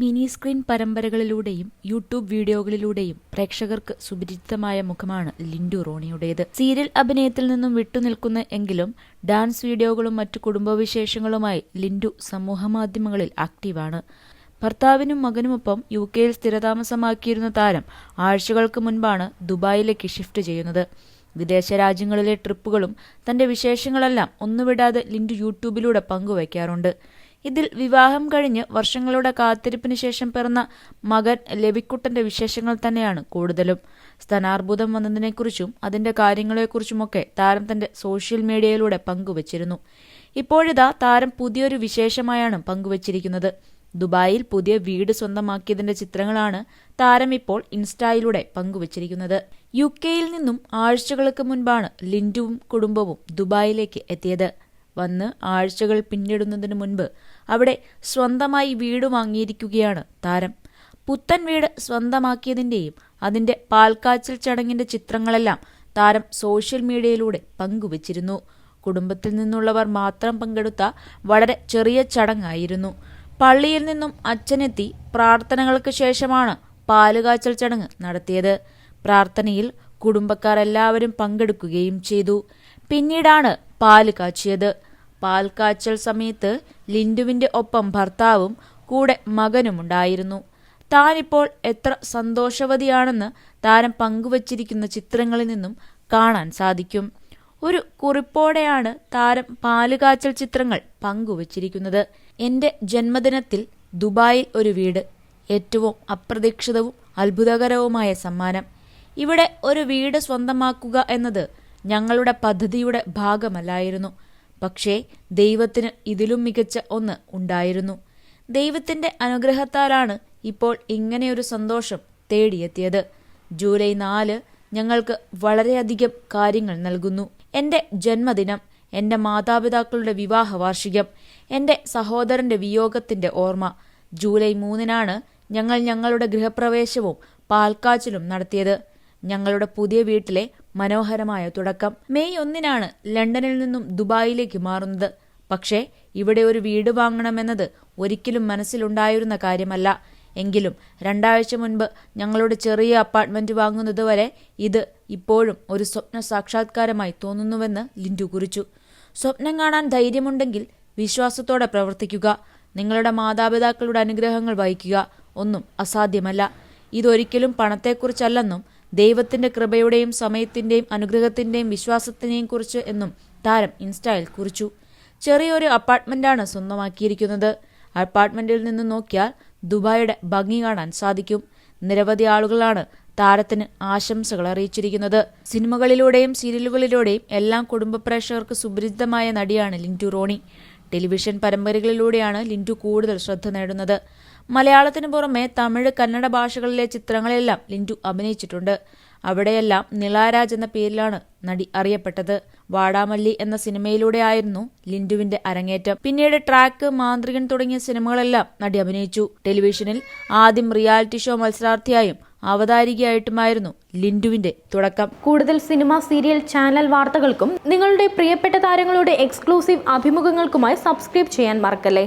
Mini screen പരമ്പരകളിലൂടെയും YouTube വീഡിയോകളിലൂടെയും പ്രേക്ഷകർക്ക് സുപരിചിതമായ മുഖമാണ് ലിൻഡു റോണിയുടേത്. സീരിയൽ അഭിനയത്തിൽ നിന്നും വിട്ടുനിൽക്കുന്ന എങ്കിലും ഡാൻസ് വീഡിയോകളും മറ്റു കുടുംബവിശേഷങ്ങളുമായി ലിൻഡു സമൂഹമാധ്യമങ്ങളിൽ ആക്റ്റീവാണ്. ഭർത്താവിനും മകനുമൊപ്പം യു കെയിൽ സ്ഥിരതാമസമാക്കിയിരുന്ന താരം ആഴ്ചകൾക്ക് മുൻപാണ് ദുബായിലേക്ക് ഷിഫ്റ്റ് ചെയ്യുന്നത്. വിദേശ രാജ്യങ്ങളിലെ ട്രിപ്പുകളും തന്റെ വിശേഷങ്ങളെല്ലാം ഒന്നുവിടാതെ ലിൻഡു യൂട്യൂബിലൂടെ പങ്കുവയ്ക്കാറുണ്ട്. ഇതിൽ വിവാഹം കഴിഞ്ഞ് വർഷങ്ങളുടെ കാത്തിരിപ്പിന് ശേഷം പിറന്ന മകൻ ലവിക്കുട്ടന്റെ വിശേഷങ്ങൾ തന്നെയാണ് കൂടുതലും. സ്ഥാനാർബുദം വന്നതിനെക്കുറിച്ചും അതിന്റെ കാര്യങ്ങളെക്കുറിച്ചുമൊക്കെ താരം തന്റെ സോഷ്യൽ മീഡിയയിലൂടെ പങ്കുവച്ചിരുന്നു. ഇപ്പോഴിതാ താരം പുതിയൊരു വിശേഷമായാണ് പങ്കുവച്ചിരിക്കുന്നത്. ദുബായിൽ പുതിയ വീട് സ്വന്തമാക്കിയതിന്റെ ചിത്രങ്ങളാണ് താരം ഇപ്പോൾ ഇൻസ്റ്റയിലൂടെ പങ്കുവച്ചിരിക്കുന്നത്. യു കെയിൽ നിന്നും ആഴ്ചകൾക്ക് മുൻപാണ് ലിൻഡുവും കുടുംബവും ദുബായിലേക്ക് എത്തിയത്. വന്ന് ആഴ്ചകൾ പിന്നിടുന്നതിന് മുൻപ് അവിടെ സ്വന്തമായി വീട് വാങ്ങിയിരിക്കുകയാണ് താരം. പുത്തൻ വീട് സ്വന്തമാക്കിയതിന്റെയും അതിന്റെ പാൽക്കാച്ചിൽ ചടങ്ങിന്റെ ചിത്രങ്ങളെല്ലാം താരം സോഷ്യൽ മീഡിയയിലൂടെ പങ്കുവച്ചിരുന്നു. കുടുംബത്തിൽ നിന്നുള്ളവർ മാത്രം പങ്കെടുത്ത വളരെ ചെറിയ ചടങ്ങായിരുന്നു. പള്ളിയിൽ നിന്നും അച്ഛനെത്തി പ്രാർത്ഥനകൾക്ക് ശേഷമാണ് പാലുകാച്ചൽ ചടങ്ങ് നടത്തിയത്. പ്രാർത്ഥനയിൽ കുടുംബക്കാർ എല്ലാവരും പങ്കെടുക്കുകയും ചെയ്തു. പിന്നീടാണ് പാൽ കാച്ചിയത്. പാൽ കാച്ചൽ സമയത്ത് ലിൻഡുവിന്റെ ഒപ്പം ഭർത്താവും കൂടെ മകനുമുണ്ടായിരുന്നു. താനിപ്പോൾ എത്ര സന്തോഷവതിയാണെന്ന് താരം പങ്കുവച്ചിരിക്കുന്ന ചിത്രങ്ങളിൽ നിന്നും കാണാൻ സാധിക്കും. ഒരു കുറിപ്പോടെയാണ് താരം പാലുകാച്ചൽ ചിത്രങ്ങൾ പങ്കുവച്ചിരിക്കുന്നത്. എന്റെ ജന്മദിനത്തിൽ ദുബായിൽ ഒരു വീട്. ഏറ്റവും അപ്രതീക്ഷിതവും അത്ഭുതകരവുമായ സമ്മാനം. ഇവിടെ ഒരു വീട് സ്വന്തമാക്കുക എന്നത് ഞങ്ങളുടെ പദ്ധതിയുടെ ഭാഗമല്ലായിരുന്നു. പക്ഷേ ദൈവത്തിന് ഇതിലും മികച്ച ഒന്ന് ഉണ്ടായിരുന്നു. ദൈവത്തിന്റെ അനുഗ്രഹത്താലാണ് ഇപ്പോൾ ഇങ്ങനെയൊരു സന്തോഷം തേടിയെത്തിയത്. ജൂലൈ നാല് ഞങ്ങൾക്ക് വളരെയധികം കാര്യങ്ങൾ നൽകുന്നു. എന്റെ ജന്മദിനം എന്റെ മാതാപിതാക്കളുടെ വിവാഹ വാർഷികം എന്റെ സഹോദരന്റെ വിയോഗത്തിന്റെ ഓർമ്മ. ജൂലൈ മൂന്നിനാണ് ഞങ്ങൾ ഞങ്ങളുടെ ഗൃഹപ്രവേശവും പാൽക്കാച്ചിലും നടത്തിയത്. ഞങ്ങളുടെ പുതിയ വീട്ടിലെ മനോഹരമായ തുടക്കം. മെയ് ഒന്നിനാണ് ലണ്ടനിൽ നിന്നും ദുബായിലേക്ക് മാറുന്നത്. പക്ഷേ ഇവിടെ ഒരു വീട് വാങ്ങണമെന്നത് ഒരിക്കലും മനസ്സിലുണ്ടായിരുന്ന കാര്യമല്ല. എങ്കിലും രണ്ടാഴ്ച മുൻപ് ഞങ്ങളുടെ ചെറിയ അപ്പാർട്ട്മെന്റ് വാങ്ങുന്നത് വരെ ഇത് ഇപ്പോഴും ഒരു സ്വപ്ന സാക്ഷാത്കാരമായി തോന്നുന്നുവെന്ന് ലിൻഡു കുറിച്ചു. സ്വപ്നം കാണാൻ ധൈര്യമുണ്ടെങ്കിൽ വിശ്വാസത്തോടെ പ്രവർത്തിക്കുക. നിങ്ങളുടെ മാതാപിതാക്കളുടെ അനുഗ്രഹങ്ങൾ വഹിക്കുക ഒന്നും അസാധ്യമല്ല. ഇതൊരിക്കലും പണത്തെക്കുറിച്ചല്ലെന്നും ദൈവത്തിന്റെ കൃപയുടെയും സമയത്തിന്റെയും അനുഗ്രഹത്തിന്റെയും വിശ്വാസത്തിനെയും കുറിച്ച് എന്നും താരം ഇൻസ്റ്റയിൽ കുറിച്ചു. ചെറിയൊരു അപ്പാർട്ട്മെന്റാണ് സ്വന്തമാക്കിയിരിക്കുന്നത്. അപ്പാർട്ട്മെന്റിൽ നിന്ന് നോക്കിയാൽ ദുബായിയുടെ ഭംഗി കാണാൻ സാധിക്കും. നിരവധി ആളുകളാണ് താരത്തിന് ആശംസകൾ അറിയിച്ചിരിക്കുന്നത്. സിനിമകളിലൂടെയും സീരിയലുകളിലൂടെയും എല്ലാം കുടുംബ പ്രേക്ഷകർക്ക് സുപരിചിതമായ നടിയാണ് ലിന്റു റോണി. ടെലിവിഷൻ പരമ്പരകളിലൂടെയാണ് ലിന്റു കൂടുതൽ ശ്രദ്ധ നേടുന്നത്. മലയാളത്തിന് പുറമെ തമിഴ് കന്നഡ ഭാഷകളിലെ ചിത്രങ്ങളെല്ലാം ലിൻഡു അഭിനയിച്ചിട്ടുണ്ട്. അവിടെയെല്ലാം നിളാരാജ് എന്ന പേരിലാണ് നടി അറിയപ്പെട്ടത്. വാടാമല്ലി എന്ന സിനിമയിലൂടെ ആയിരുന്നു ലിൻഡുവിന്റെ അരങ്ങേറ്റം. പിന്നീട് ട്രാക്ക് മാന്ത്രികൻ തുടങ്ങിയ സിനിമകളെല്ലാം നടി അഭിനയിച്ചു. ടെലിവിഷനിൽ ആദ്യം റിയാലിറ്റി ഷോ മത്സരാർത്ഥിയായും അവതാരികയായിട്ടുമായിരുന്നു ലിൻഡുവിന്റെ തുടക്കം. കൂടുതൽ സിനിമ സീരിയൽ ചാനൽ വാർത്തകൾക്കും നിങ്ങളുടെ പ്രിയപ്പെട്ട താരങ്ങളുടെ എക്സ്ക്ലൂസീവ് അഭിമുഖങ്ങൾക്കുമായി സബ്സ്ക്രൈബ് ചെയ്യാൻ മറക്കല്ലേ?